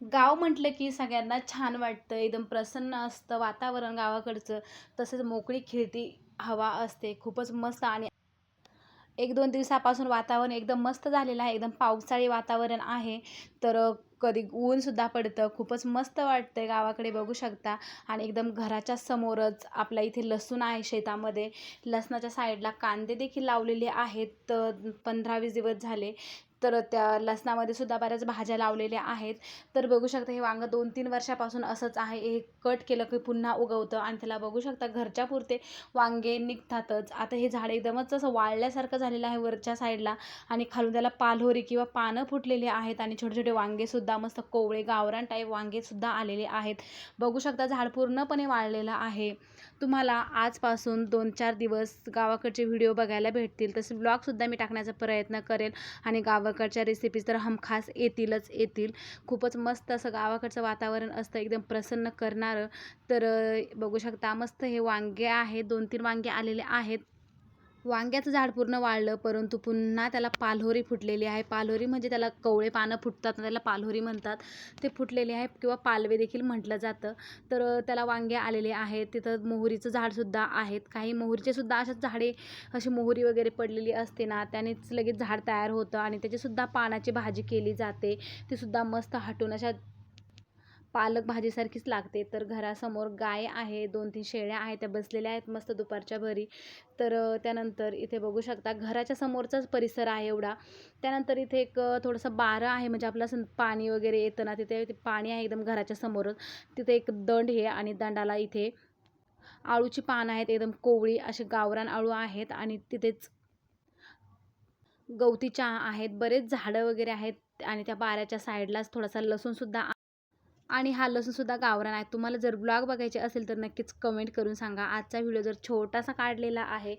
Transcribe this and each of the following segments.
गाव म्हटलं की सगळ्यांना छान वाटतं एकदम प्रसन्न असतं वातावरण गावाकडचं. तसंच मोकळी खेळती हवा असते खूपच मस्त आणि एक दोन दिवसापासून वातावरण एकदम मस्त झालेलं आहे एकदम पावसाळी वातावरण आहे. तर कधी ऊनसुद्धा पडतं खूपच मस्त वाटतं गावाकडे बघू शकता. आणि एकदम घराच्या समोरच आपल्या इथे लसूण आहे शेतामध्ये. लसणाच्या साईडला कांदे देखील लावलेले आहेत. पंधरा वीस दिवस झाले. तर त्या लसणामध्ये सुद्धा बऱ्याच भाज्या लावलेल्या आहेत. तर बघू शकता हे वांगं दोन तीन वर्षापासून असंच आहे. हे कट केलं की पुन्हा उगवतं आणि त्याला बघू शकता घरच्या पुरते वांगे निघतातच. आता हे झाड एकदमच असं वाळल्यासारखं झालेलं आहे वरच्या साईडला आणि खालून त्याला पालहोरी किंवा पानं फुटलेली आहेत आणि छोटे छोटे वांगेसुद्धा मस्त कोवळे गावरान टाईप वांगेसुद्धा आलेले आहेत. बघू शकता झाड पूर्णपणे वाळलेलं आहे. तुम्हाला आजपासून दोन चार दिवस गावाकडचे व्हिडिओ बघायला भेटतील. तसे ब्लॉगसुद्धा मी टाकण्याचा प्रयत्न करेल आणि गावाकडच्या रेसिपीज तर हमखास येतीलच येतील. खूपच मस्त असं गावाकडचं वातावरण असतं एकदम प्रसन्न करणारं. तर बघू शकता मस्त हे वांगे आहेत दोन तीन वांगे आलेले आहेत. वांग्याचं झाड पूर्ण वाळलं परंतु पुन्हा त्याला पालहोरी फुटलेली आहे. पालहोरी म्हणजे त्याला कवळे पानं फुटतात त्याला पालहोरी म्हणतात. ते फुटलेले आहे किंवा पालवे देखील म्हटलं जातं. तर त्याला वांगे आलेले आहेत. तिथं मोहरीचं झाडसुद्धा आहेत. काही मोहरीचेसुद्धा असेच झाडे अशी मोहरी वगैरे पडलेली असते ना त्यानेच लगेच झाड तयार होतं आणि त्याचीसुद्धा पानाची भाजी केली जाते. तीसुद्धा मस्त हटून अशा पालक भाजीसारखीच लागते. तर घरासमोर गाय आहे दोन तीन शेळ्या आहेत त्या बसलेल्या आहेत मस्त दुपारच्या भरी तर त्यानंतर इथे बघू शकता घराच्या समोरचाच परिसर आहे एवढा. त्यानंतर इथे एक थोडंसं बारं आहे म्हणजे आपलं असं पाणी वगैरे येतं ना तिथे पाणी आहे एकदम घराच्या समोरच. तिथे एक दंड हे आणि दंडाला इथे आळूची पानं आहेत एकदम कोवळी असे गावरान आळू आहेत आणि तिथेच गवती चहा आहेत. बरेच झाडं वगैरे आहेत आणि त्या बाऱ्याच्या साईडलाच थोडासा लसूणसुद्धा आणि हा लसूणसुद्धा गावरान आहे. तुम्हाला जर ब्लॉग बघायचे असेल तर नक्कीच कमेंट करून सांगा. आजचा व्हिडिओ जर छोटासा काढलेला आहे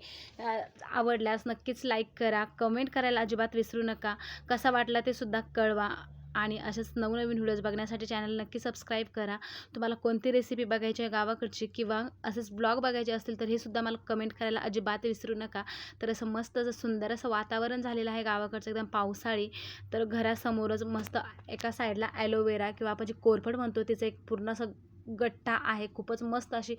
आवडल्यास नक्कीच लाईक करा. कमेंट करायला अजिबात विसरू नका. कसा वाटला ते सुद्धा कळवा. आणि असेच नवनवीन व्हिडिओज बघण्यासाठी चॅनल नक्की सबस्क्राईब करा. तुम्हाला कोणती रेसिपी बघायची आहे गावाकडची किंवा असेच ब्लॉग बघायचे असतील तर हे सुद्धा मला कमेंट करायला अजिबात विसरू नका. तर असं मस्त असं सुंदर असं वातावरण झालेलं आहे गावाकडचं एकदम पावसाळी. तर घरासमोरच मस्त एका साईडला ॲलोवेरा किंवा आपण जे कोरफड म्हणतो तिचं एक पूर्ण असं गट्टा आहे. खूपच मस्त अशी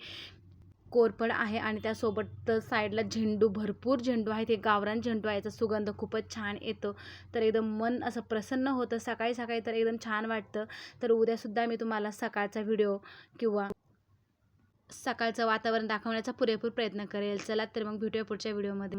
कोरफड आहे आणि त्यासोबत साईडला झेंडू भरपूर झेंडू आहे ते गावरान झेंडू आहे. याचा सुगंध खूपच छान येतो. तर एकदम मन असं प्रसन्न होतं. सकाळी सकाळी तर एकदम छान वाटतं. तर उद्यासुद्धा मी तुम्हाला सकाळचा व्हिडिओ किंवा सकाळचं वातावरण दाखवण्याचा पुरेपूर प्रयत्न करेल. चला तर मग भेटूया पुढच्या व्हिडिओमध्ये.